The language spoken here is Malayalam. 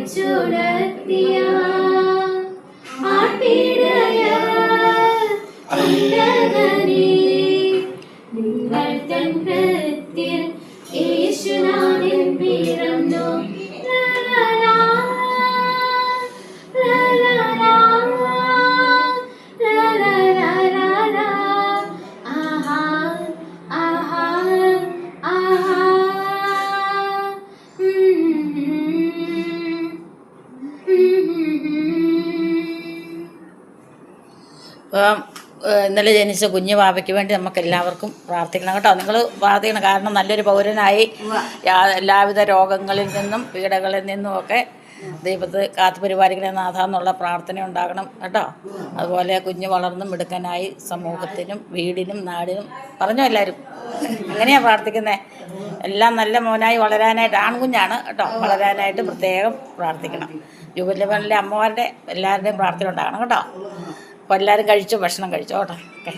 ചുമറിച്ചുടർത്തിയ ആട്ടിടയ നിങ്ങൾ തൻ കൃത്യം ഇന്നലെ ജനിച്ച കുഞ്ഞു ബാബയ്ക്ക് വേണ്ടി നമുക്ക് എല്ലാവർക്കും പ്രാർത്ഥിക്കണം കേട്ടോ. നിങ്ങൾ പ്രാർത്ഥിക്കണം. കാരണം നല്ലൊരു പൗരനായി എല്ലാവിധ രോഗങ്ങളിൽ നിന്നും പീഡകളിൽ നിന്നും ഒക്കെ ദൈവത്തെ കാത്തു പരിപാലിക്കണേ നാഥ എന്നുള്ള പ്രാർത്ഥന ഉണ്ടാകണം കേട്ടോ. അതുപോലെ കുഞ്ഞ് വളർന്നും മിടുക്കനായി സമൂഹത്തിനും വീടിനും നാടിനും പറഞ്ഞോ എല്ലാവരും? എങ്ങനെയാണ് പ്രാർത്ഥിക്കുന്നത് എല്ലാം നല്ല മോനായി വളരാനായിട്ട് ആൺകുഞ്ഞാണ് കേട്ടോ. വളരാനായിട്ട് പ്രത്യേകം പ്രാർത്ഥിക്കണം. ജൂബിലി അമ്മമാരുടെ എല്ലാവരുടെയും പ്രാർത്ഥന ഉണ്ടാകണം കേട്ടോ. അപ്പോൾ എല്ലാവരും കഴിച്ചു? ഭക്ഷണം കഴിച്ചോട്ടെ ഓക്കെ.